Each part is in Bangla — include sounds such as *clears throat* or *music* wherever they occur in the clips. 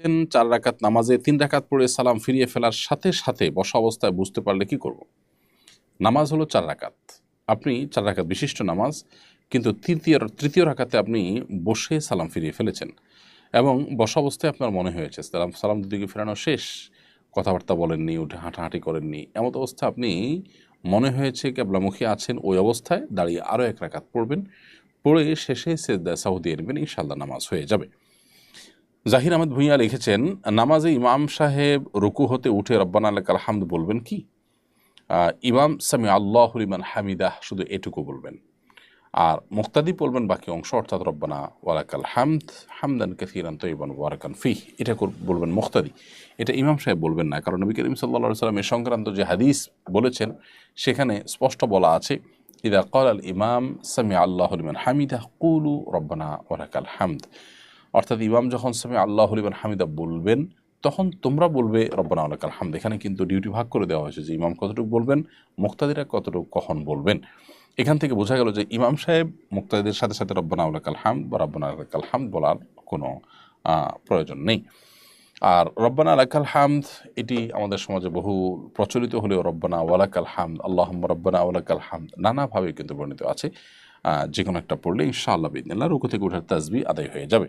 বলছেন, চার রাকাত নামাজে তিন রাকাত পড়ে সালাম ফিরিয়ে ফেলার সাথে সাথে বসা অবস্থায় বুঝতে পারলে কি করব? নামাজ হলো চার রাকাত। আপনি চার রাকাত বিশিষ্ট নামাজ কিন্তু তৃতীয় তৃতীয় রাকাতে আপনি বসে সালাম ফিরিয়ে ফেলেছেন এবং বসা অবস্থায় আপনার মনে হয়েছে সালাম সালাম দুদিকে ফেরানো শেষ কথাবার্তা বলেননি উঠে হাঁটাহাঁটি করেননি এমন অবস্থা আপনি মনে হয়েছে কেবলামুখী আছেন ওই অবস্থায় দাঁড়িয়ে আরও এক রাকাত পড়বেন পড়ে শেষে সেদা সাউদি নেবেন ইনশাল্লাহ নামাজ হয়ে যাবে। জাহির আহমেদ ভূঁইয়া লিখেছেন, নামাজে ইমাম সাহেব রুকু হতে উঠে রব্বানা আলাকাল হামদ বলবেন কি? ইমাম সামি আল্লাহ ইমান হামিদাহ শুধু এটুকু বলবেন। আর মুক্তাদি বলবেন বাকি অংশ, অর্থাৎ রব্বানা ওয়ালাকাল হামদ, হামদান কাসিরান তৈবান ওয়ারাকান ফিহ। এটা বলবেন মুক্তাদি। এটা ইমাম সাহেব বলবেন না, কারণ নবী করিম সাল্লা সাল্লামের সংক্রান্ত যে হাদিস বলেছেন, সেখানে স্পষ্ট বলা আছে, ইদা কল আল ইমাম সামি আল্লাহ ইমান হামিদাহ, কুলু রব্বানা ওয়ালাকাল হামদ। অর্থাৎ ইমাম যখন সামি আল্লাহ ইমান হামিদা বলবেন, তখন তোমরা বলবে, রব্বানা আলাকাল হামদ এখানে কিন্তু ডিউটি ভাগ করে দেওয়া হয়েছে যে ইমাম কতটুকু বলবেন, মুক্তাদিরা কতটুকু কখন বলবেন। এখান থেকে বোঝা গেল যে ইমাম সাহেব মুক্তাদিদের সাথে সাথে রব্বানা আলাকাল হামদ বা রব্বানা আলাকাল হামদ বলার কোনো প্রয়োজন নেই। আর রব্বানা আলাকাল হামদ এটি আমাদের সমাজে বহু প্রচলিত হলেও রব্বানা ওয়ালাকাল হামদ আল্লাহ রব্বানা ওয়ালাকাল হামদ নানাভাবে কিন্তু বর্ণিত আছে। যে কোনো একটা পড়লে ইনশাআল্লাহ বিদিনাল্লাহ রুকু থেকে উঠার তাজবি আদায় হয়ে যাবে।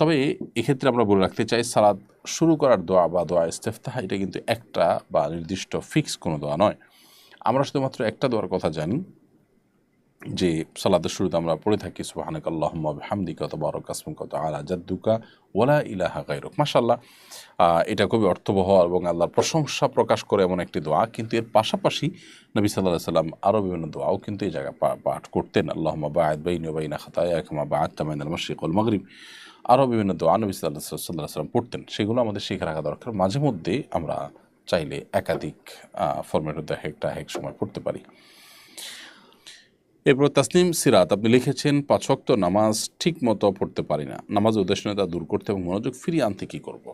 তবে এক্ষেত্রে আমরা বলে রাখতে চাই, সালাদ শুরু করার দোয়া বা দোয়া ইস্তেফতাহ, এটা কিন্তু একটা বা নির্দিষ্ট ফিক্স কোনো দোয়া নয়। আমরা শুধুমাত্র একটা দোয়ার কথা জানি। যে সালাদের শুরুতে আমরা পড়ে থাকি সুবাহানাক আল্লাহম্মা হামদিকা তবারক আসমুক আলা জাদ্দুকা ওয়ালা ইলাহা গায়রুক। মাশাল্লাহ আহ, এটা খুবই অর্থবহ এবং আল্লাহর প্রশংসা প্রকাশ করে এমন একটি দোয়া। কিন্তু এর পাশাপাশি নবী সাল্লাহ সাল্লাম আরও বিভিন্ন দোয়াও কিন্তু এই জায়গায় পাঠ করতেন। আল্লাহম্মা বায়দ বাইন বাইনা খাতায়া কামা বায়দ তামাইন আল মশরিক উল মাগরিব। আরও বিভিন্ন দোয়া নবী সাল্লাহ সাল্লাহ সাল্লাম পড়তেন। সেগুলো আমাদের শিখে রাখা দরকার। মাঝে মধ্যে আমরা চাইলে একাধিক ফর্মেটের দেখে একটা এক সময় পড়তে পারি। এরপর তাসনিম সিরাত, আপনি লিখেছেন পাঁচক্ত নামাজ ঠিক মতো পড়তে পারি না। নামাজ উদ্দেশ্যতা দূর করতে এবং মনোযোগ ফিরিয়ে আনতে কী করব?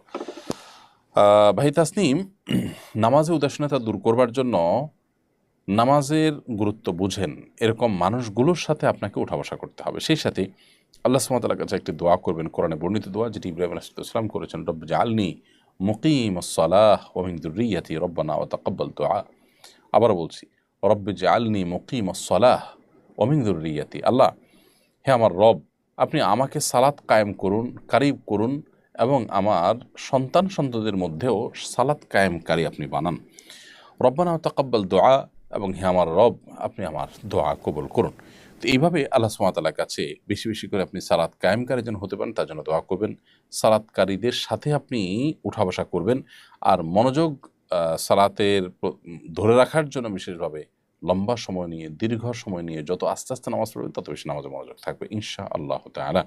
ভাই তাসনিম *clears throat* নামাজে উদাসীনতা দূর করবার জন্য নামাজের গুরুত্ব বুঝেন। এরকম মানুষগুলোর সাথে আপনাকে উঠা বসা করতে হবে। সেই সাথে আল্লাহ সুমতালার কাছে একটি দোয়া করবেন, কোরআনে বর্ণিত দোয়া, যেটি ইব্রাহিম আলাইসালাম করেছেন রব জালনি মুকিম সালাহ ওমিন দুরিয়াতি রব্বানা ও তাকাব্বাল দোয়া আবারও বলছি রব্বে জালনি মুকিম সালাহ ওমিন দুরিয়াতি আল্লাহ, হে আমার রব, আপনি আমাকে সালাত কায়েম করুন, কারিব করুন এবং আমার সন্তান সন্ততির মধ্যেও সালাত কায়েমকারী আপনি বানান। রব্বানা তাকাব্বাল দোয়া এবং হে আমার রব, আপনি আমার দোয়া কবুল করুন। তো এইভাবে আল্লাহ সুমাতালার কাছে বেশি বেশি করে আপনি সালাত কায়েমকারী যেন হতে পারেন, তার জন্য দোয়া করবেন। সালাতকারীদের সাথে আপনি উঠা বসা করবেন। আর মনোযোগ সালাতের ধরে রাখার জন্য বিশেষভাবে লম্বা সময় নিয়ে, দীর্ঘ সময় নিয়ে যত আস্তে আস্তে নামাজ পড়বে তত বেশি নামাজে মনোযোগ থাকবে ইনশা আল্লাহ তালা